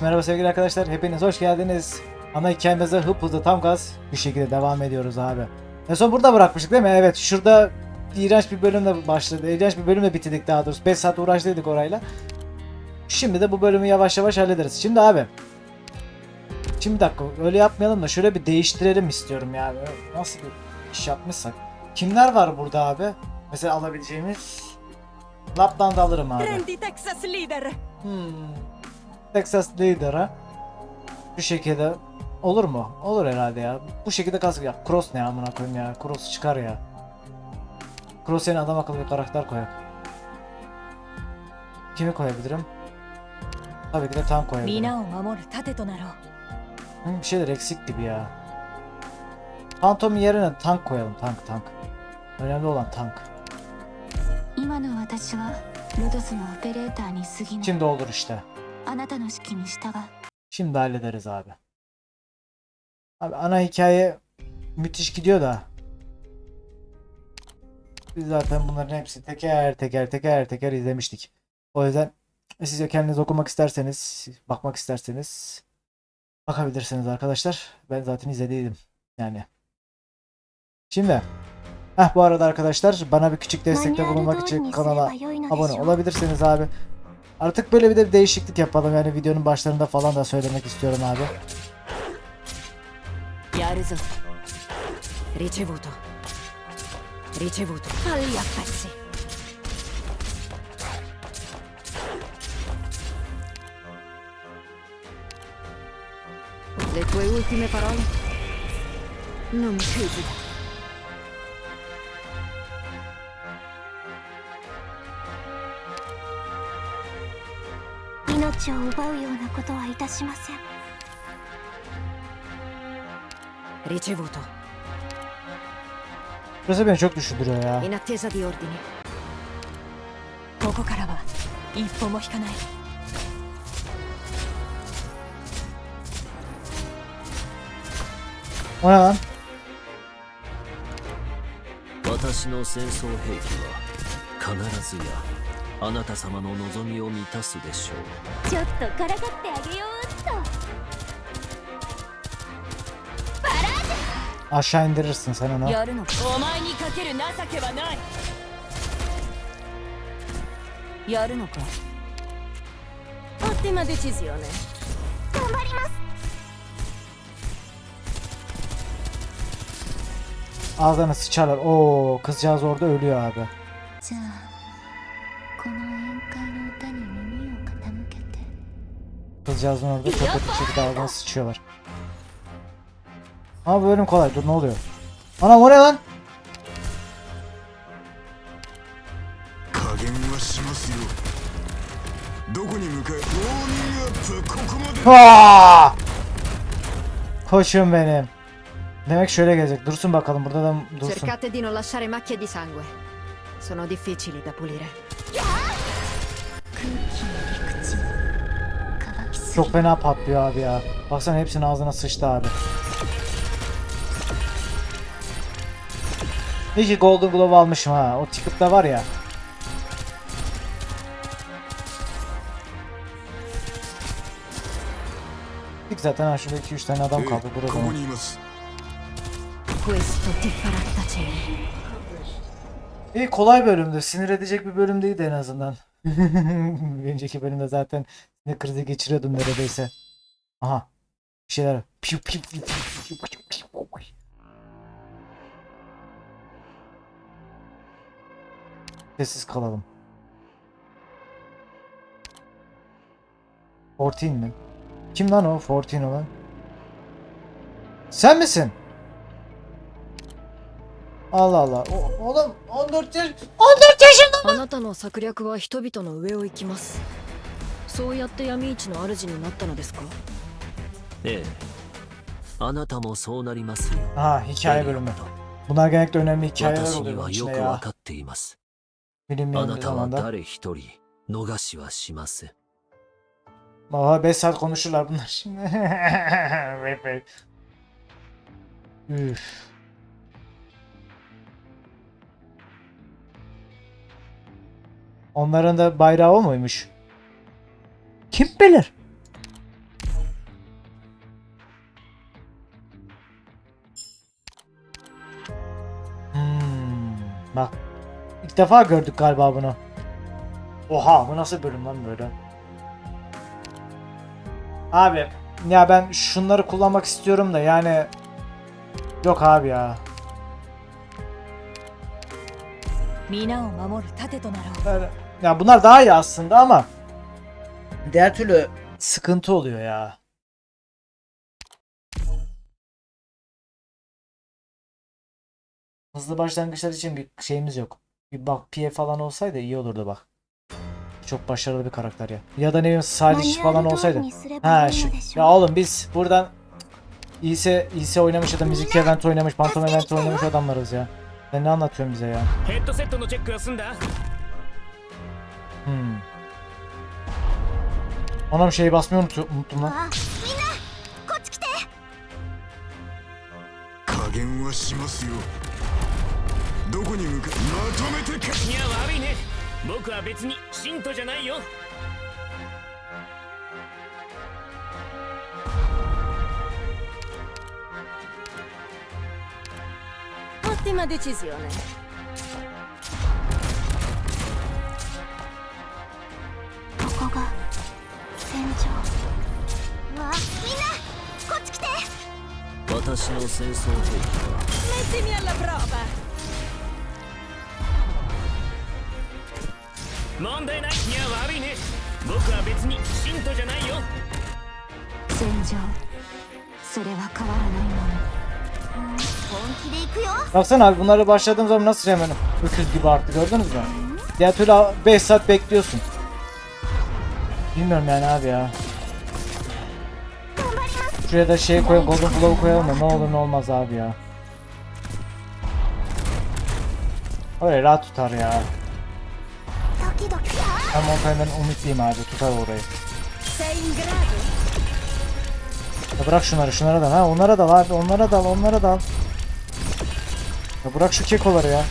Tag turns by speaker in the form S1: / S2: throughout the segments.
S1: Merhaba sevgili arkadaşlar hepiniz hoş geldiniz. Ana hikayemize hıp hızlı tam gaz bir şekilde devam ediyoruz abi. En son burada bırakmıştık değil mi? Evet şurada iğrenç bir bölümle başladı. İğrenç bir bölümle bitirdik daha doğrusu. 5 saat uğraştıydık orayla. Şimdi de bu bölümü yavaş yavaş hallederiz. Şimdi abi. Şimdi bir dakika öyle yapmayalım da şöyle bir değiştirelim istiyorum yani. Nasıl bir iş yapmışsak. Kimler var burada abi? Mesela alabileceğimiz. Lapland alırım abi. Hmm. Texas Leader'a şu şekilde olur mu? Olur herhalde ya. Bu şekilde kask ya. Cross ne amına koyayım ya. Cross çıkar ya. Cross yerine adam akıllı bir karakter koyak. Kimi koyabilirim? Tabii ki de tank koyabilirim. Hı, hmm, bir şeyler eksik gibi ya. Phantom yerine tank koyalım. Tank tank. Önemli olan tank. Şimdi olur işte.
S2: あなたの指揮に従う
S1: Şimdi hallederiz abi. Abi ana hikaye müthiş gidiyor da. Biz zaten bunların hepsini teker teker teker teker izlemiştik. O yüzden siz de kendiniz okumak isterseniz, bakmak isterseniz bakabilirsiniz arkadaşlar. Ben zaten izlediydim. Yani. Şimdi. Heh bu arada arkadaşlar bana bir küçük destekte
S2: マニュアル
S1: bulunmak
S2: 通り
S1: için
S2: にすれ
S1: kanala
S2: ば良いので
S1: abone
S2: しょう
S1: olabilirsiniz abi. Artık böyle bir de bir değişiklik yapalım yani videonun başlarında falan da söylemek istiyorum abi.
S3: Yarızıl. Ricevuto. Ricevuto. Falli pezzi. Le tue ultime parole? Non mi chiudi.
S2: 命を奪うようなことはいたしません
S3: リチェボート
S1: Burası beni çok düşündürüyor ya.
S3: in attesa di ordini ここからは一歩も引かない?
S4: 私の戦争兵器は必ずやあなた様の望みを満たすでしょう
S2: ちょっとからかってあげようっと
S1: Aşağı indirirsin sen onu.
S3: やるのかお前にかける情けはないやるのか Ottima decisione
S2: 頑張ります
S1: Ağzına sıçarlar. Oo kızcağız orada ölüyor abi.
S2: じゃあ
S1: kızcağızın orada tokat bir şekilde ağzına sıçıyorlar. Ama bu bölüm kolay dur ne oluyor? Ana o ne lan? Aa! Koşun benim. Demek şöyle gelecek. Dursun bakalım burada da dursun.
S3: Cercate di non lasciare macchie di sangue. Sono difficili da pulire.
S1: Çok fena patlıyor abi ya. Baksana hepsinin ağzına sıçtı abi. İyi ki Golden Glove almışım ha. O ticket'ta var ya. Gittik zaten ha şurada 2-3 tane adam kaldı burada. İyi kolay bölümdü. Sinir edecek bir bölüm değildi en azından. Önceki bölümde zaten sinir krizi geçiriyordum neredeyse. Aha. Bir şeyler. Sessiz kalalım. 14 mi? Kim lan o 14 olan? Sen misin? Allah Allah. O, oğlum 14 yaş 14 yaşında.
S3: あなたの策略は人々の上を行きますそうやって闇市の主になったのですか
S4: ええあなたもそうなりますよ
S1: Ha hikaye bölümü. Bunlar genellikle önemli hikayeler
S4: 私に
S1: oluyor bunun
S4: はよ
S1: içinde
S4: くわ
S1: ya.
S4: かっています
S1: Bilinmeyen
S4: あな
S1: bir
S4: たは
S1: zamanda.
S4: 誰一人逃しはしません
S1: Valla 5 saat konuşurlar bunlar şimdi. Üf. Onların da bayrağı o muymuş? Kim bilir? Hmm, bak. İlk defa gördük galiba bunu. Oha bu nasıl bölüm lan böyle? Abi ya ben şunları kullanmak istiyorum da yani yok abi ya.
S3: Böyle
S1: yani bunlar daha iyi aslında ama diğer türlü sıkıntı oluyor ya. Hızlı başlangıçlar için bir şeyimiz yok. Bir bak PF falan olsaydı iyi olurdu bak. Çok başarılı bir karakter ya. Ya da ne bileyim
S2: Salih
S1: falan olsaydı. Ha şu. Ya oğlum biz buradan İse İse oynamış adam müzik event oynamış, pantom event oynamış adamlarız ya. Sen ne anlatıyorsun bize ya? Hmm.
S5: Ona bir şey basmıyor どこに向かまとめてか
S6: いや悪いね僕は別に信徒じゃないよ
S2: オッティマデチジオネ
S4: 私の戦争兵器は
S3: Mettimi alla prova
S6: 問題ないいや悪いね僕は別に信徒じゃないよ
S2: 戦場それは変わらないもの本気で行くよ
S1: Baksana abi bunları başladığım zaman nasıl hemen öküz gibi arttı gördünüz mü? Diğer türlü 5 saat bekliyorsun. Bilmiyorum yani abi ya. Şuraya da şey koyalım. Golden Glove koyalım da ne olur ne olmaz abi ya. Orayı rahat tutar ya. Ben Montaign'den umutluyum abi. Tutar orayı. Ya bırak şunları şunlara da ha onlara da var onlara da onlara da Ya bırak şu kekoları ya.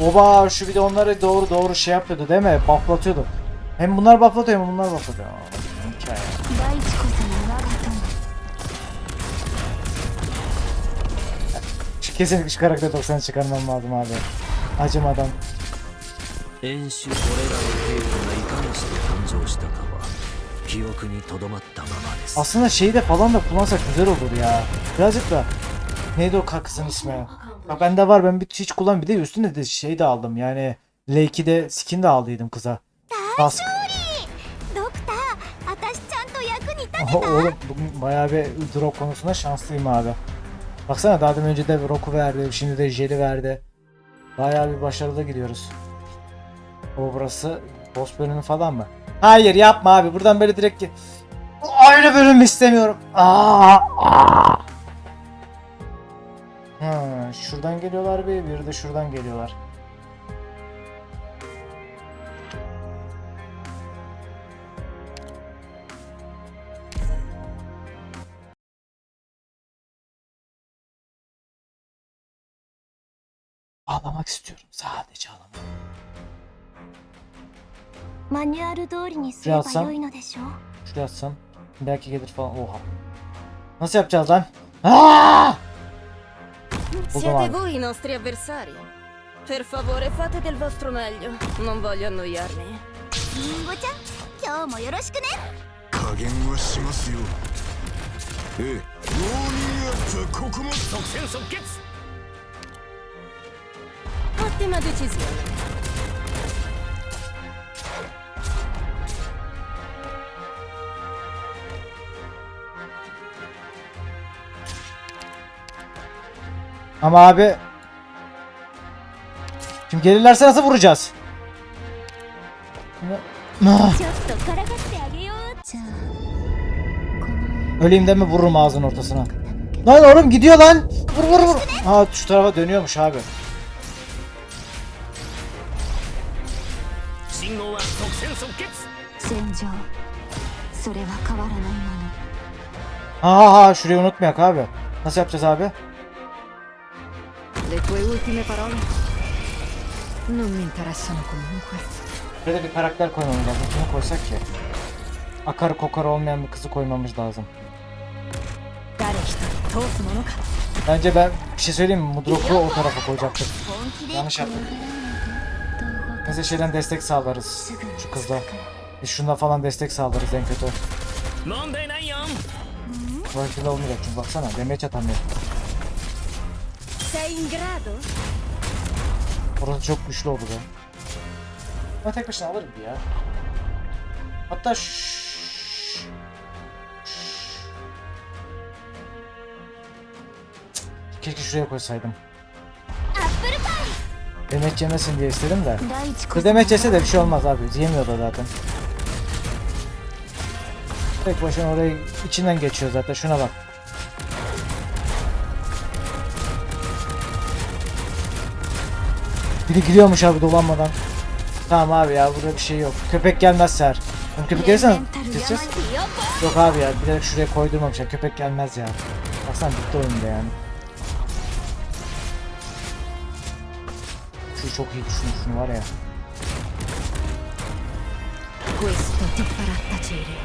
S1: Oba şu bir de onları doğru doğru şey yapıyordu değil mi? Bufflatıyordu. Hem bunlar bufflatıyor hem bunlar bufflatıyor. Hikaye. kesinlikle şu karakter 90 çıkarmam lazım abi. Acımadan.
S4: 演習これらの兵器がいかにして誕生したかは記憶にとどまったままです
S1: Aslında şeyi de falan da kullansak güzel olur ya. Birazcık da neydi o kızın ismi? Bak bende var ben bir hiç kullan bir de üstünde de şey de aldım yani L2'de skin de aldıydım kıza. Kask.
S2: ドクター私ちゃんと役に立
S1: Oha, Oğlum bugün bayağı bir drop konusunda şanslıyım abi. Baksana daha demin önce de Roku verdi, şimdi de Jel'i verdi. Bayağı bir başarılı gidiyoruz. O burası boss bölümü falan mı? Hayır yapma abi buradan böyle direkt Aynı bölüm istemiyorum. Aa, aa. Ha, şuradan geliyorlar bir, biri de şuradan geliyorlar. Ağlamak istiyorum. Sadece ağlamak.
S2: マニュアル通りにすれば良いのでしょう
S1: Şuraya atsam. Belki gelir falan. Oha. Nasıl yapacağız lan? Aa!
S3: Siete
S1: male.
S3: voi i nostri avversari. Per favore fate del vostro meglio. Non voglio annoiarmi.
S2: リンゴちゃん今日もよろしくね
S5: 加減はしますよええウォーミングアップはここまで
S6: 即戦即決
S3: Sistemadı çiziyorum.
S1: Ama abi Şimdi gelirlerse nasıl vuracağız? Öleyim de mi vururum ağzının ortasına? Lan oğlum gidiyor lan. Vur vur vur. Ha şu tarafa dönüyormuş abi.
S6: 戦即決
S2: 戦場それは変わらないもの
S1: Ha ha ha şurayı unutmayak abi. Nasıl yapacağız abi?
S3: Le tue ultime parole? Non mi interessano comunque.
S1: Şurada bir karakter koymamız lazım. Kimi koysak ki? Akarı kokarı olmayan bir kızı koymamız lazım.
S3: 誰一人通すものか
S1: Bence ben Bir şey söyleyeyim mi? Mudrok'u o tarafa koyacaktık.
S2: 本気で
S1: Yanlış yaptık. Mesela şeyden destek sağlarız. Şu kızla. Biz şunla falan destek sağlarız en kötü. Başıyla olmayacak çünkü baksana demeç atamıyor. Orası çok güçlü oldu be. Ama tek başına alırım ya. Hatta şşş. Keşke şuraya koysaydım. Demet yemesin diye istedim de. Bu demet yese de bir şey olmaz abi. Yemiyor da zaten. Tek başına orayı içinden geçiyor zaten. Şuna bak. Biri giriyormuş abi dolanmadan. Tamam abi ya burada bir şey yok. Köpek gelmez ser. Oğlum köpek
S2: gelirsen
S1: keseceğiz. Yok abi ya bir bilerek şuraya koydurmamışlar. Köpek gelmez ya. Baksana bitti oyunda yani. Şu çok iyi düşün şunu var ya.
S3: Questo ti farà tacere.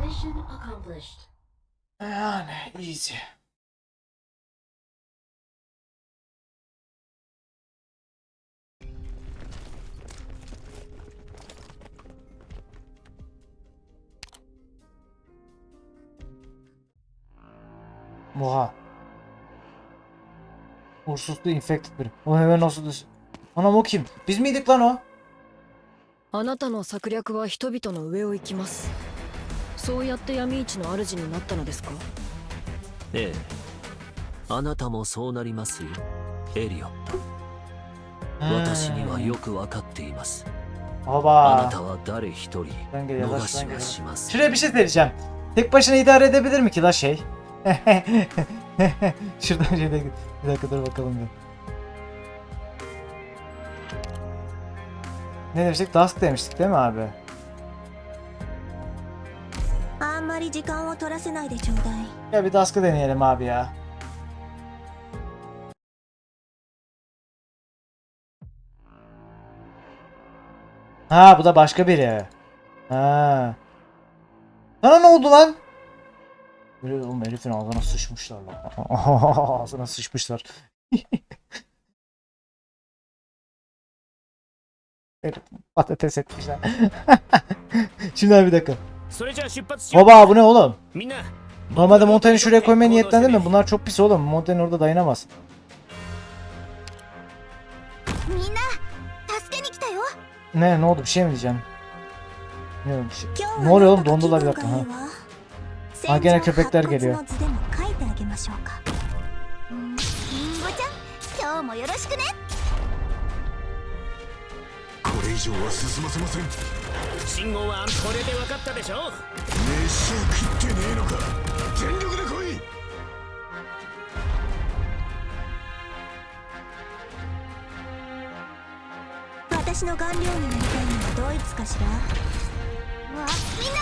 S3: Mission accomplished.
S1: Yani easy. Oha. Ursuzlu infected biri. O hemen nasıl düş... Anam o kim? Biz miydik lan o?
S3: あなたの策略は人々の上を行きますそうやって闇市の主になったのですか
S4: ええあなたもそうなりますよエリオット私にはよくわかっていますあな
S1: Baba.
S4: たは誰一人
S1: Ben geliyor,
S4: 逃
S1: baştan
S4: しは
S1: geliyor.
S4: しません
S1: Şuraya bir şey söyleyeceğim. Tek başına idare edebilir mi ki la şey? Şuradan şöyle git. Bir dakika dur bakalım bir. Ne demiştik? Dusk demiştik değil mi abi? Ya bir Dusk'ı deneyelim abi ya. Ha bu da başka biri. Ha. Sana ne oldu lan? Böyle oğlum herifin ağzına sıçmışlar lan. ağzına sıçmışlar. Herif patates etmişler. Şimdi bir dakika. Baba bu ne oğlum? Normalde Montaigne'i şuraya koymaya niyetlendi mi? Bunlar çok pis oğlum. Montaigne orada dayanamaz. Ne ne oldu bir şey mi diyeceğim? Ne, oldu? Şey- ne oluyor oğlum dondular bir dakika ha. Köpekler geliyor.
S2: あげましょうか。うん。りんごちゃん今日もよろしくね。
S5: これ以上は進ませません。
S6: 信号はこれで分かったでしょ
S5: 飯を食ってねえのか。全力で来い。
S2: 私の顔料になりたいのはドイツかしら。わみんな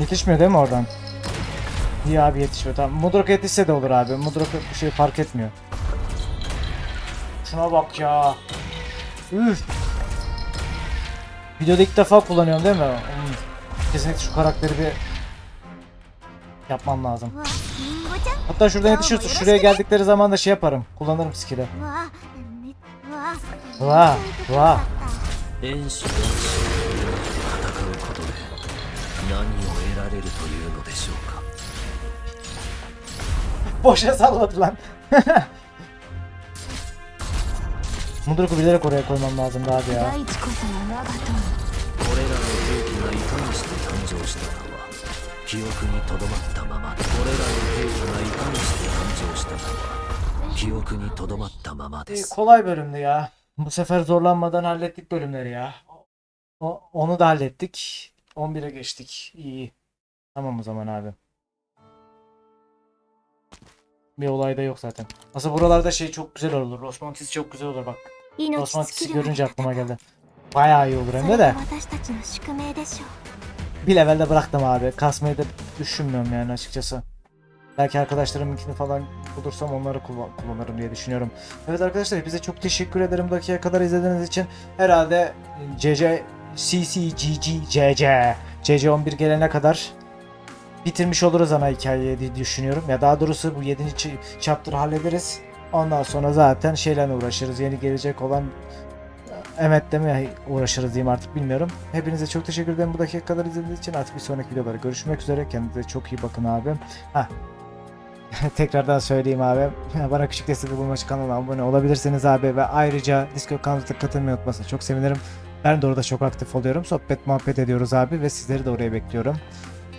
S1: Yetişmiyor değil mi oradan? İyi abi yetişmiyor. Tamam. Mudrok yetişse de olur abi. Mudrok bir şey fark etmiyor. Şuna bak ya. Üf. Videoda ilk defa kullanıyorum değil mi? Hmm. Kesinlikle şu karakteri bir yapmam lazım. Hatta şuradan yetişirse şuraya geldikleri zaman da şey yaparım. Kullanırım skill'i.
S2: Vah. Vah.
S1: られ
S4: るのサードだってな戻るくびれる
S1: これンバーディア
S2: 大地こそナガト
S4: これらの兵器がいかにして誕生したかは記憶にとどまったままこれらの兵器、ー、
S1: kolay bölümdü ya bu sefer zorlanmadan hallettik bölümleri ya o, onu Tamam o zaman abi. Bir olay da yok zaten. Aslında buralarda şey çok güzel olur. Osmantis çok güzel olur bak. Osmantis'i görünce aklıma geldi. Bayağı iyi olur hem de de. Bir levelde bıraktım abi. Kasmayı da düşünmüyorum yani açıkçası. Belki arkadaşlarım ikini falan bulursam onları kullanırım diye düşünüyorum. Evet arkadaşlar hepinize çok teşekkür ederim dakikaya kadar izlediğiniz için. Herhalde CC CC CC CC CC 11 gelene kadar bitirmiş oluruz ana hikayeyi diye düşünüyorum. Ya daha doğrusu bu 7. ç- chapter'ı hallederiz. Ondan sonra zaten şeylerle uğraşırız. Yeni gelecek olan Emet'le mi uğraşırız diyeyim artık bilmiyorum. Hepinize çok teşekkür ederim bu dakika izlediğiniz için. Artık bir sonraki videolarda görüşmek üzere. Kendinize çok iyi bakın abi. Hah. Tekrardan söyleyeyim abi. Bana küçük destek bulmak için kanala abone olabilirsiniz abi. Ve ayrıca Discord kanalına katılmayı unutmasın. Çok sevinirim. Ben de orada çok aktif oluyorum. Sohbet muhabbet ediyoruz abi. Ve sizleri de oraya bekliyorum.